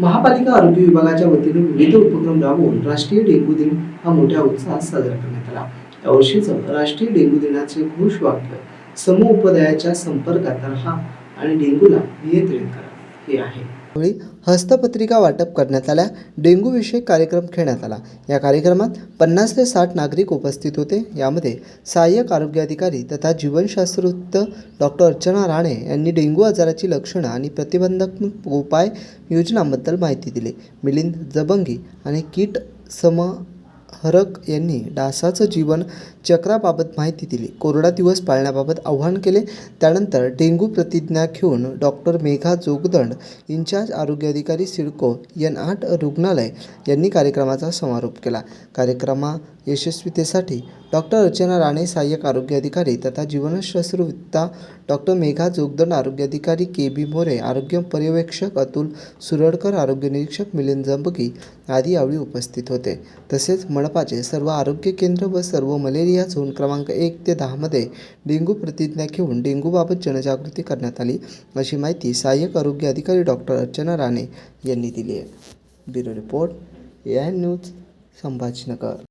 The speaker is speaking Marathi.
महापालिका आरोग्य विभागाच्या वतीने विविध उपक्रम राबवून राष्ट्रीय डेंग्यू दिन हा मोठ्या उत्साहात साजरा करण्यात आला. यावर्षीचं राष्ट्रीय डेंग्यू दिनाचे घोषवाक्य समोपदयाच्या संपर्कात राहा आणि डेंग्यूला नियंत्रित करा हे आहे. यावेळी हस्तपत्रिका वाटप करण्यात आल्या. डेंग्यू विषयक कार्यक्रम घेण्यात आला. या कार्यक्रमात पन्नास ते साठ नागरिक उपस्थित होते. यामध्ये सहाय्यक आरोग्य अधिकारी तथा जीवनशास्त्रज्ञ डॉक्टर अर्चना राणे यांनी डेंग्यू आजाराची लक्षणं आणि प्रतिबंधात्मक उपाय योजनांबद्दल माहिती दिली. मिलिंद जबंगी आणि कीट हरक यांनी डासाचं जीवन चक्राबाबत माहिती दिली. कोरडा दिवस पाळण्याबाबत आवाहन केले. त्यानंतर डेंग्यू प्रतिज्ञा घेऊन डॉक्टर मेघा जोगदंड इन्चार्ज आरोग्य अधिकारी सिडको एन आठ रुग्णालय यांनी कार्यक्रमाचा समारोप केला. कार्यक्रमा यशस्वीतेसाठी डॉक्टर अर्चना राणे सहाय्यक आरोग्य अधिकारी तथा जीवनशास्त्रविद्ता डॉक्टर मेघा जोगदंड आरोग्य अधिकारी के बी मोरे आरोग्य पर्यवेक्षक अतुल सुरडकर आरोग्य निरीक्षक मिलिंद जंबगी आदी यावेळी उपस्थित होते. तसेच मनपाचे सर्व आरोग्य केंद्र व सर्व मलेरिया झोन क्रमांक एक ते दहामध्ये डेंग्यू प्रतिज्ञा घेऊन डेंग्यूबाबत जनजागृती करण्यात आली अशी माहिती सहाय्यक आरोग्य अधिकारी डॉक्टर अर्चना राणे यांनी दिली आहे. Bureau report A I news Sambhajinagar.